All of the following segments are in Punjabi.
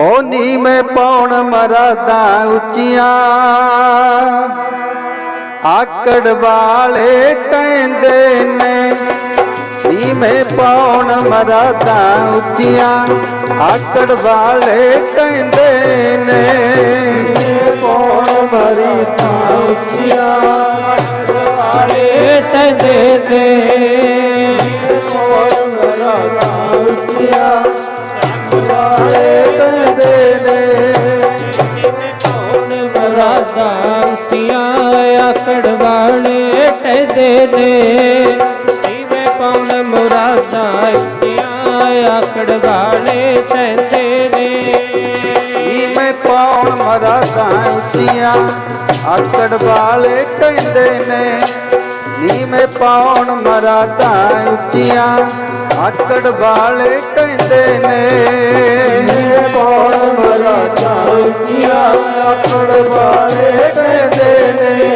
होनी में पौन मरदा उचिया आकड़ वाले टेंदे ने नी में पौण मरदा उचिया आकड़ वाले टेंदे ने पौण मरदा उचिया टेंदे ने पौण मरदा उचिया वाले ਅੜਗਾਲੇ ਤੈਂਦੇ ਨੇ ਈ ਮੈਂ ਪਾਉਣ ਮਰਾ ਮਰਾਦਾਂ ਉੱਚੀਆਂ ਆਕੜ ਵਾਲੇ ਕਹਿੰਦੇ ਨੇ ਈ ਮੈਂ ਪਾਉਣ ਮਰਾ ਮਰਾਦਾਂ ਉੱਚੀਆਂ ਆਕੜ ਵਾਲੇ ਕਹਿੰਦੇ ਨੇ ਨੀ ਪਾਉਣ ਮਰਾਦਾਂ ਉੱਚੀਆਂ ਆਕੜ ਵਾਲੇ ਕਹਿੰਦੇ ਨੇ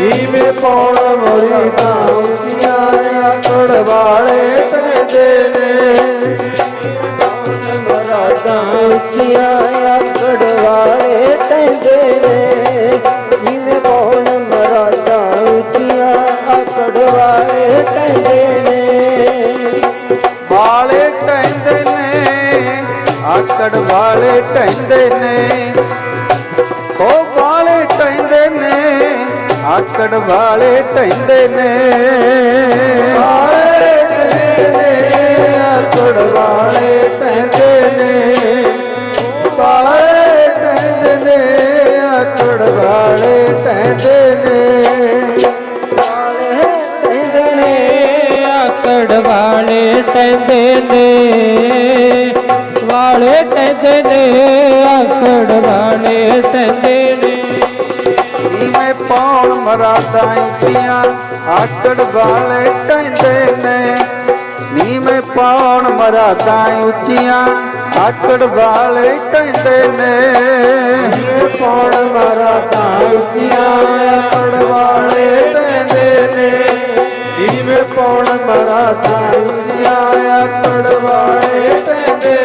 ਨੀ ਮੈਂ ਪਾਉਣ ਮਰਾਦਾਂ ਉੱਚੀਆਂ ਆਕੜ ਵਾਲੇ ਕਹਿੰਦੇ ਨੇ ਆਕੜ ਵਾਲੇ ਟੈਂਦੇ ਨੇ ਕੋ ਵਾਲੇ ਟੈਂਦੇ ਨੇ ਆਕੜ ਵਾਲੇ ਟੈਂਦੇ ਨੇ ਆਕੜ ਵਾਲੇ ਵਾਲੇ ਟੈਂਦੇ ਨੇ ਵਾਲੇ ਟੈਂਦੇ ਨੇ ਆਖੜ ਵਾਲੇ ਟੈਂਦੇ ਨੇ ਮੈਂ ਪੌਣ ਮਰਾਦਾਂ ਕੀਆਂ ਆਕੜ ਵਾਲੇ ਟੈਂਦੇ ਨੇ ਨੀ ਮੈਂ ਪੌਣ ਮਰਾਦਾਂ ਉੱਚੀਆਂ ਆਕੜ ਵਾਲੇ ਕਹਿੰਦੇ ਨੇ ਪੌਣ ਮਰਾਦਾਂ ਉੱਚੀਆਂ ਆਕੜ ਵਾਲੇ ਈਵੇਂ ਪੌਣ ਮਰਾ ਤਾਈਆ ਆਪੜਵਾਏ ਪੈਂਦੇ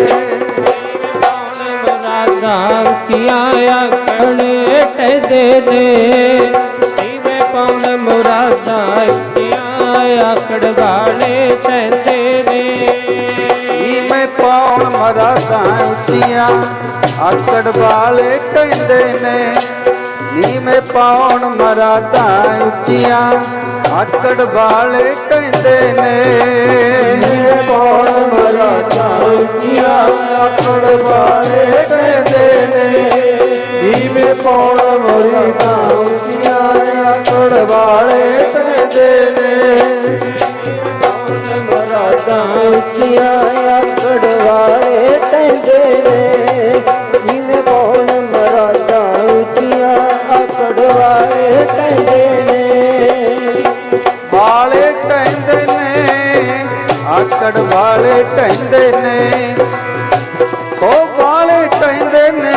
ਨੇ ਕੀ ਮਰਾ ਗਾਂਤੀਆਂ ਆਖੜੇ ਟੈਦੇ ਨੇ ਈਵੇਂ ਪੌਣ ਮਰਾ ਤਾਈਆ ਆਖੜਵਾਲੇ ਪੈਂਦੇ ਨੇ ਈਵੇਂ ਪੌਣ ਮਰਾ ਆਕੜ ਵਾਲੇ ਕਹਿੰਦੇ ਨੇ ਨੀਵੇਂ ਪਾਉਣ ਮਰਾਦਾਂ ਉੱਚੀਆਂ ਆਕੜ ਵਾਲੇ ਕਹਿੰਦੇ ਨੇ ਕੌਣ ਮਰਾ ਚਾਹੀਆ ਆਕੜ ਵਾਲੇ ਕਹਿੰਦੇ ਨੇ ਜੀਵੇ ਕੌਣ ਮਰੀ ਚਾਹੀਆ ਆਕੜ ਵਾਲੇ ਕਹਿੰਦੇ ਨੇ ਮਰਾ ਚਾਹੀਆ ਆਕੜ ਵਾਲੇ ਕਹਿੰਦੇ ਨੇ ਜਿਵੇਂ ਕੌਣ ਮਰਾ ਚਾਹੀਆ ਆਕੜ ਵਾਲੇ ਕਹਿੰਦੇ ਨੇ ਆਕੜ ਵਾਲੇ ਟੈਂਦੇ ਨੇ ਕੋ ਵਾਲੇ ਟੈਂਦੇ ਨੇ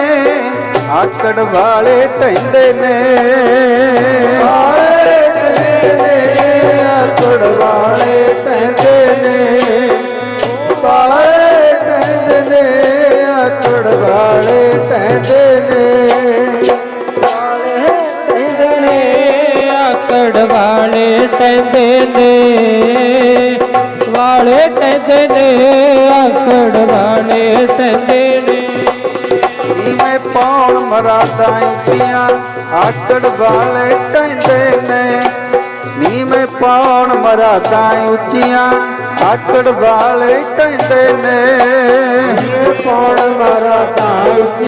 ਆਕੜ ਵਾਲੇ ਟੈਂਦੇ ਨੇ ਵਾਲੇ ਟੈਂਦੇ ਨੇ ਆਕੜ ਵਾਲੇ ਟੈਂਦੇ ਨੇ ਵਾਲੇ ਟੈਂਦੇ ਨੇ ਆਕੜ ਵਾਲੇ ਟੈਂਦੇ ટેંદે ને વાળે ટેંદે આકડ વાલે ટેંદે ની મે પોણ મરાતા ઇતિયા આકડ વાલે ટેંદે ની મે પોણ મરાતા ઉતિયા આકડ વાલે ટેંદે પોણ મરાતા